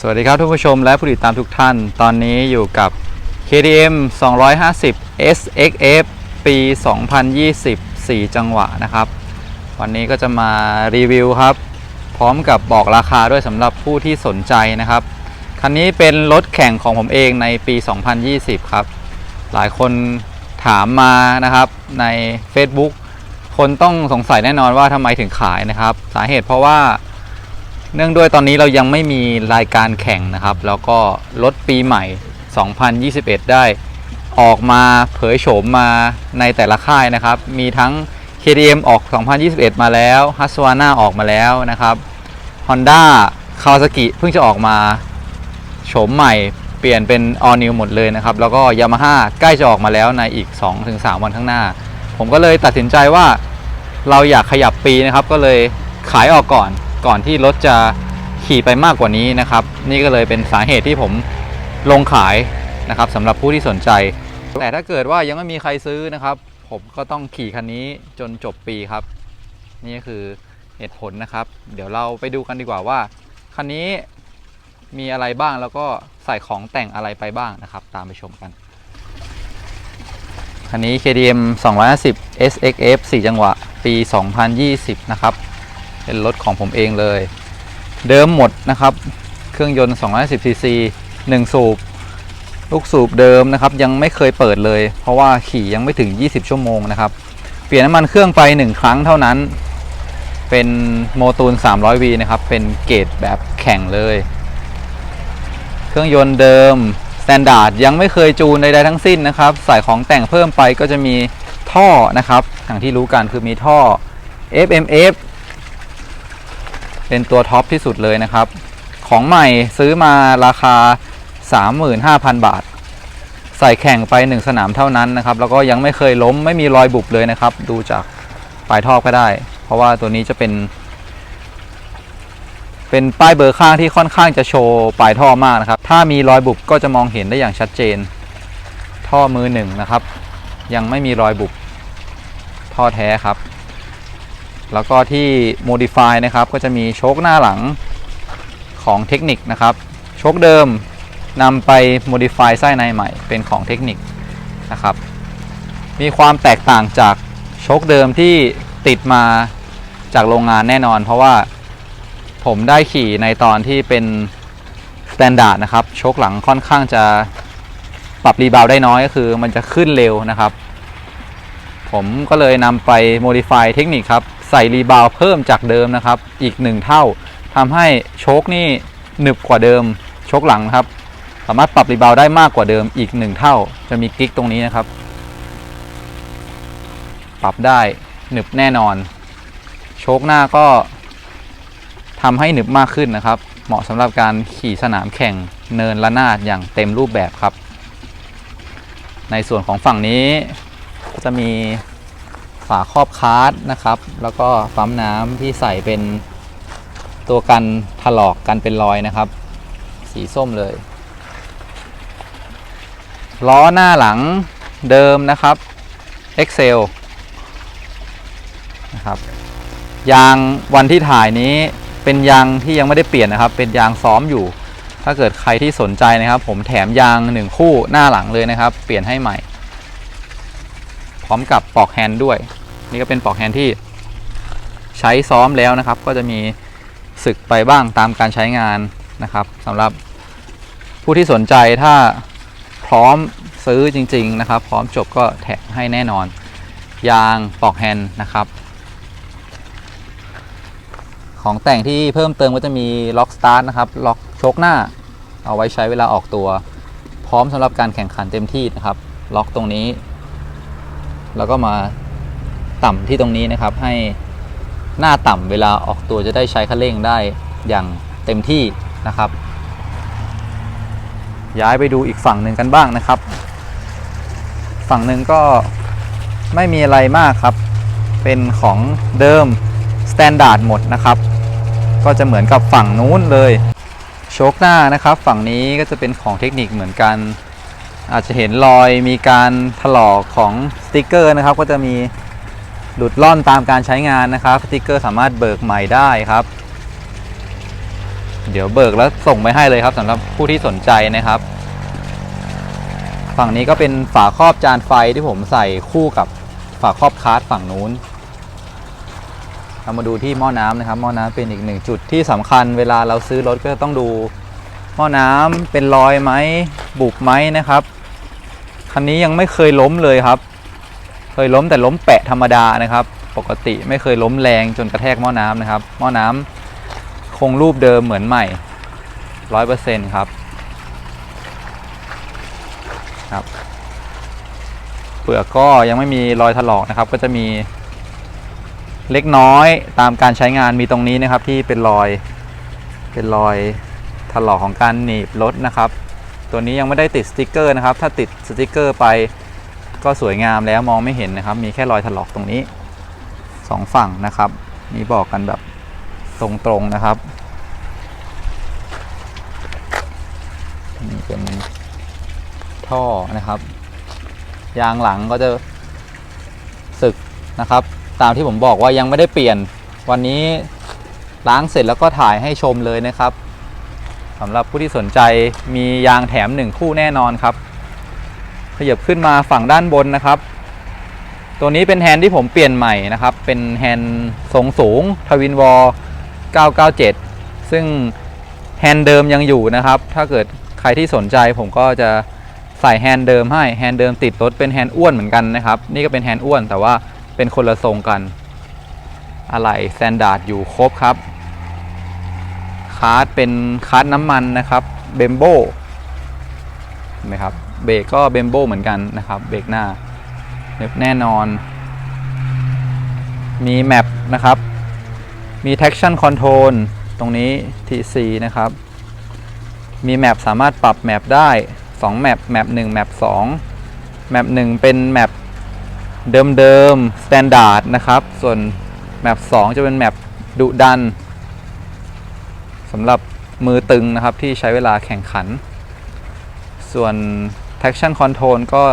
สวัสดีครับทุกผู้ชมและผู้ติดตามทุกท่าน ตอนนี้อยู่กับ KTM 250 SXF ปี 2020 4 จังหวะนะครับ วันนี้ก็จะมารีวิวครับ พร้อมกับบอกราคาด้วยสำหรับผู้ที่สนใจนะครับ คันนี้เป็นรถแข่งของผมเองในปี 2020 ครับ หลายคนถามมานะครับใน Facebook คนต้องสงสัยแน่นอนว่าทำไมถึงขายนะครับ สาเหตุเพราะว่า เนื่องด้วยตอนนี้เรายังไม่มีรายการแข่งนะครับ แล้วก็รถปีใหม่ 2021 ได้ออกมาเผยโฉมมาในแต่ละค่ายนะครับ มีทั้ง KTM ออก 2021 มาแล้ว h u s w a n a ออกมาแล้วนะครับ Honda Kawasaki เพิ่งจะออกมาโฉมใหม่เปลี่ยนเป็น All New หมดเลยนะครับ แล้วก็ Yamaha ใกล้จะออกมาแล้วในอีก 2-3 วันข้างหน้า ผมก็เลยตัดสินใจว่าเราอยากขยับปีนะครับ ก็เลยขายออกก่อน ก่อนที่รถจะขี่ไปมากกว่านี้นะครับ นี่ก็เลยเป็นสาเหตุที่ผมลงขายนะครับสำหรับผู้ที่สนใจ แต่ถ้าเกิดว่ายังไม่มีใครซื้อนะครับ ผมก็ต้องขี่คันนี้จนจบปีครับ นี่ก็คือเหตุผลนะครับ เดี๋ยวเราไปดูกันดีกว่าว่าคันนี้มีอะไรบ้างแล้วก็ใส่ของแต่งอะไรไปบ้างนะครับ ตามไปชมกันคันนี้ KTM 250 SXF 4 จังหวะ ปี 2020 นะครับ เป็นรถของผมเองเลย เดิมหมดนะครับ เครื่องยนต์210 cc 1 สูบ ลูกสูบเดิมนะครับ ยังไม่เคยเปิดเลย เพราะว่าขี่ยังไม่ถึง 20 ชั่วโมงนะครับ เปลี่ยนน้ำมันเครื่องไป 1 ครั้งเท่านั้น เป็นโมตูน 300V นะครับ เป็นเกรดแบบแข่งเลย เครื่องยนต์เดิมสแตนดาร์ดยังไม่เคยจูนใดๆทั้งสิ้นนะครับ ใส่ของแต่งเพิ่มไปก็จะมีท่อนะครับอย่างที่รู้กันคือมีท่อ FMF เป็นตัวท็อปที่สุดเลยนะครับ ของใหม่ซื้อมาราคา 35,000 บาท ใส่แข่งไป 1 สนามเท่านั้นนะครับ แล้วก็ยังไม่เคยล้มไม่มีรอยบุบเลยนะครับ ดูจากปลายท่อก็ได้ เพราะว่าตัวนี้จะเป็น เป็นป้ายเบอร์ข้างที่ค่อนข้างจะโชว์ปลายท่อมากนะครับ ถ้ามีรอยบุบก็จะมองเห็นได้อย่างชัดเจน ท่อมือหนึ่งนะครับ ยังไม่มีรอยบุบท่อแท้ครับ แล้วก็ที่ modify นะครับก็จะมีโชคหน้าหลังของเทคนิคนะครับ โชคเดิมนำไป modify ไส้ในใหม่เป็นของเทคนิคนะครับ มีความแตกต่างจากโชคเดิมที่ติดมาจากโรงงานแน่นอน เพราะว่าผมได้ขี่ในตอนที่เป็น standard นะครับโชคหลังค่อนข้างจะปรับรีบาวได้น้อยก็คือมันจะขึ้นเร็วนะครับ ผมก็เลยนำไป modify เทคนิคครับ ใส่รีบาวเพิ่มจากเดิมนะครับ อีก 1 เท่าทำให้โชคนี่หนึบกว่าเดิม โชคหลังครับ สามารถปรับรีบาวได้มากกว่าเดิมอีก 1 เท่า จะมีกิ๊กตรงนี้นะครับ ปรับได้หนึบแน่นอน โชคหน้าก็ทำให้หนึบมากขึ้นนะครับ เหมาะสำหรับการขี่สนามแข่งเนินละนาดอย่างเต็มรูปแบบครับ ในส่วนของฝั่งนี้ก็จะมี ฝาครอบคาร์ดนะครับ แล้วก็ปั๊มน้ำที่ใส่เป็นตัวกันถลอกกันเป็นรอยนะครับ สีส้มเลยล้อหน้าหลังเดิมนะครับ Excel นะครับยางวันที่ถ่ายนี้เป็นยางที่ยังไม่ได้เปลี่ยนนะครับ เป็นยางซ้อมอยู่ ถ้าเกิดใครที่สนใจนะครับ ผมแถมยางหนึ่งคู่หน้าหลังเลยนะครับ เปลี่ยนให้ใหม่ พร้อมกับปลอกแฮนด์ด้วย นี่ก็เป็นปลอกแฮนด์ที่ใช้ซ้อมแล้วนะครับ ก็จะมีสึกไปบ้างตามการใช้งานนะครับสำหรับผู้ที่สนใจถ้าพร้อมซื้อจริง ๆ นะครับ พร้อมจบก็แถมให้แน่นอน ยางปลอกแฮนด์นะครับ ของแต่งที่เพิ่มเติมก็จะมีล็อกสตาร์ทนะครับล็อกชคหน้า เอาไว้ใช้เวลาออกตัว พร้อมสำหรับการแข่งขันเต็มที่นะครับ ล็อกตรงนี้ แล้วก็มา ต่ำที่ตรงนี้นะครับ ให้หน้าต่ำเวลาออกตัวจะได้ใช้คันเร่งได้อย่างเต็มที่นะครับ ย้ายไปดูอีกฝั่งหนึ่งกันบ้างนะครับ ฝั่งหนึ่งก็ไม่มีอะไรมากครับ เป็นของเดิมสแตนดาร์ดหมดนะครับ ก็จะเหมือนกับฝั่งนู้นเลยโชคหน้านะครับ ฝั่งนี้ก็จะเป็นของเทคนิคเหมือนกัน อาจจะเห็นรอยมีการถลอกของสติกเกอร์นะครับ ก็จะมี หลุดล่อนตามการใช้งานนะครับสติกเกอร์สามารถเบิกใหม่ได้ครับ เดี๋ยวเบิกแล้วส่งไปให้เลยครับสำหรับผู้ที่สนใจนะครับ ฝั่งนี้ก็เป็นฝาครอบจานไฟที่ผมใส่คู่กับฝาครอบคาร์ดฝั่งนู้นเรามาดูที่หม้อน้ำนะครับหม้อน้ำเป็นอีกหนึ่งจุดที่สำคัญเวลาเราซื้อรถก็ต้องดูหม้อน้ำเป็นรอยไหมบุบไหมนะครับคันนี้ยังไม่เคยล้มเลยครับ เคยล้มแต่ล้มแปะธรรมดานะครับ ปกติไม่เคยล้มแรงจนกระแทกหม้อน้ำนะครับ หม้อน้ำคงรูปเดิมเหมือนใหม่ร้อยเปอร์เซ็นต์ครับครับ เปลือกก็ยังไม่มีรอยถลอกนะครับ ก็จะมีเล็กน้อยตามการใช้งานมีตรงนี้นะครับที่เป็นรอยเป็นรอยถลอกของการหนีบรถนะครับ ตัวนี้ยังไม่ได้ติดสติกเกอร์นะครับ ถ้าติดสติกเกอร์ไป ก็สวยงามแล้วมองไม่เห็นนะครับ มีแค่รอยถลอกตรงนี้สองฝั่งนะครับนี่บอกกันแบบตรงๆนะครับนี่เป็นท่อนะครับ ยางหลังก็จะสึกนะครับ ตามที่ผมบอกว่ายังไม่ได้เปลี่ยนวันนี้ล้างเสร็จแล้วก็ถ่ายให้ชมเลยนะครับสำหรับผู้ที่สนใจมียางแถมหนึ่งคู่แน่นอนครับ ขยับขึ้นมาฝั่งด้านบนนะครับ ตัวนี้เป็นแฮนด์ที่ผมเปลี่ยนใหม่นะครับ เป็นแฮนด์ทรงสูงทวินวอล997 ซึ่งแฮนด์เดิมยังอยู่นะครับ ถ้าเกิดใครที่สนใจผมก็จะใส่แฮนด์เดิมให้แฮนด์เดิมติดรถเป็นแฮนด์อ้วนเหมือนกันนะครับ นี่ก็เป็นแฮนด์อ้วนแต่ว่าเป็นคนละทรงกันอะไรสแตนดาร์ดอยู่ครบครับคาร์ดเป็นคาร์ดน้ำมันนะครับเบมโบเห็นไหมครับ เบรกก็เบมโบเหมือนกันนะครับเบรกหน้าแน่นอน มีแมปนะครับ มี traction control ตรงนี้ TC นะครับ มีแมปสามารถปรับแมปได้2แมปแมป1แมป2แมป1เป็นแมปเดิมๆ standard นะครับ ส่วนแมป2จะเป็นแมปดุดันสำหรับมือตึงนะครับที่ใช้เวลาแข่งขัน ส่วน traction control ก็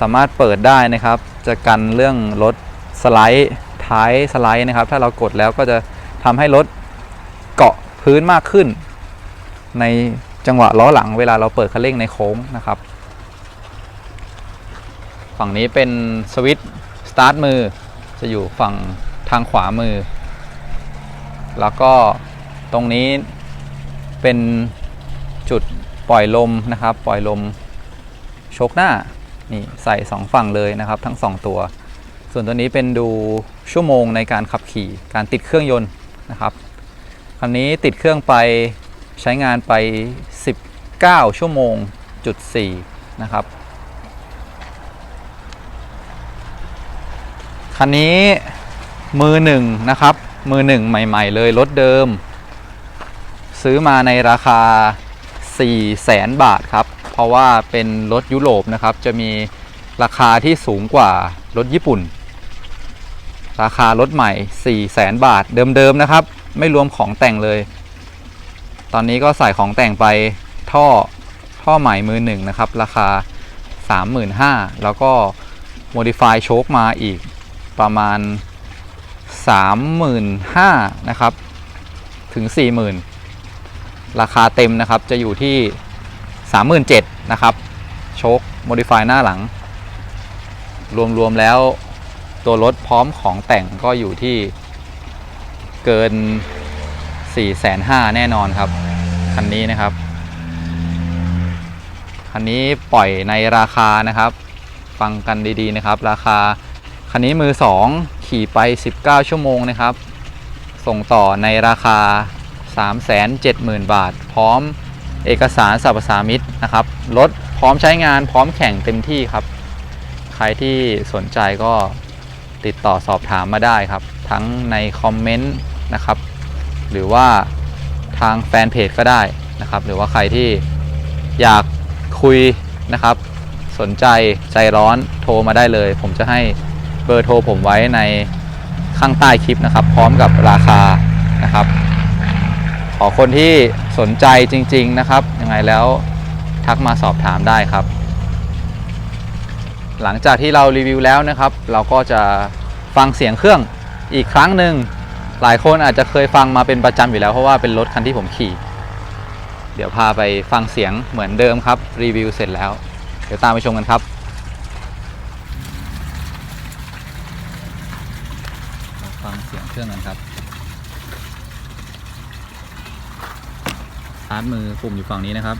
สามารถเปิดได้นะครับ จะกันเรื่องรถสไลด์ท้ายสไลด์นะครับ ถ้าเรากดแล้วก็จะทำให้รถเกาะพื้นมากขึ้น ในจังหวะล้อหลังเวลาเราเปิดคันเร่งในโค้งนะครับ ฝั่งนี้เป็นสวิตช์สตาร์ทมือ จะอยู่ฝั่งทางขวามือ แล้วก็ตรงนี้เป็นจุดปล่อยลมนะครับ ปล่อยลม ชกหน้านี่ใส่ 2 ฝั่งเลยนะครับ ทั้ง 2 ตัว ส่วนตัวนี้เป็นดูชั่วโมงในการขับขี่การติดเครื่องยนต์นะครับคันนี้ติดเครื่องไปใช้งานไป 19 ชั่วโมงจุด4นะครับคันนี้มือหนึ่งนะครับ มือหนึ่งใหม่ ๆ เลยรถเดิม ซื้อมาในราคา4แสนบาทครับ เพราะว่าเป็นรถยุโรปนะครับ จะมีราคาที่สูงกว่ารถญี่ปุ่น ราคารถใหม่4แสนบาทเดิมๆนะครับ ไม่รวมของแต่งเลย ตอนนี้ก็ใส่ของแต่งไปท่อท่อใหม่มือหนึ่งนะครับ ราคา 35,000แล้วก็ modify โชคมาอีกประมาณ 35,000นะครับ ถึง 40,000 ราคาเต็มนะครับจะอยู่ที่ 37,000นะครับโชค modify หน้าหลัง รวม ๆ แล้วตัวรถพร้อมของแต่งก็อยู่ที่เกิน 4 5 0 0 0แน่นอนครับ คันนี้นะครับ คันนี้ปล่อยในราคานะครับ ฟังกันดีๆนะครับ ราคา คันนี้มือ 2 ขี่ไป 19 ชั่วโมงนะครับ ส่งต่อในราคา 370,000 บาท พร้อม เอกสารสรรพสามิตนะครับรถพร้อมใช้งานพร้อมแข่งเต็มที่ครับ ใครที่สนใจก็ติดต่อสอบถามมาได้ครับ ทั้งในคอมเมนต์นะครับ หรือว่าทางแฟนเพจก็ได้นะครับ หรือว่าใครที่อยากคุยนะครับ สนใจใจร้อนโทรมาได้เลย ผมจะให้เบอร์โทรผมไว้ในข้างใต้คลิปนะครับ พร้อมกับราคานะครับ ขอคนที่ สนใจจริง ๆนะครับยังไงแล้วทักมาสอบถามได้ครับ หลังจากที่เรารีวิวแล้วนะครับ เราก็จะฟังเสียงเครื่องอีกครั้งหนึ่งหลายคนอาจจะเคยฟังมาเป็นประจำอยู่แล้วเพราะว่าเป็นรถคันที่ผมขี่ เดี๋ยวพาไปฟังเสียงเหมือนเดิมครับ รีวิวเสร็จแล้ว เดี๋ยวตามไปชมกันครับฟังเสียงเครื่องกันครับ พาร์ทมือปุ่มอยู่ฝั่งนี้นะครับ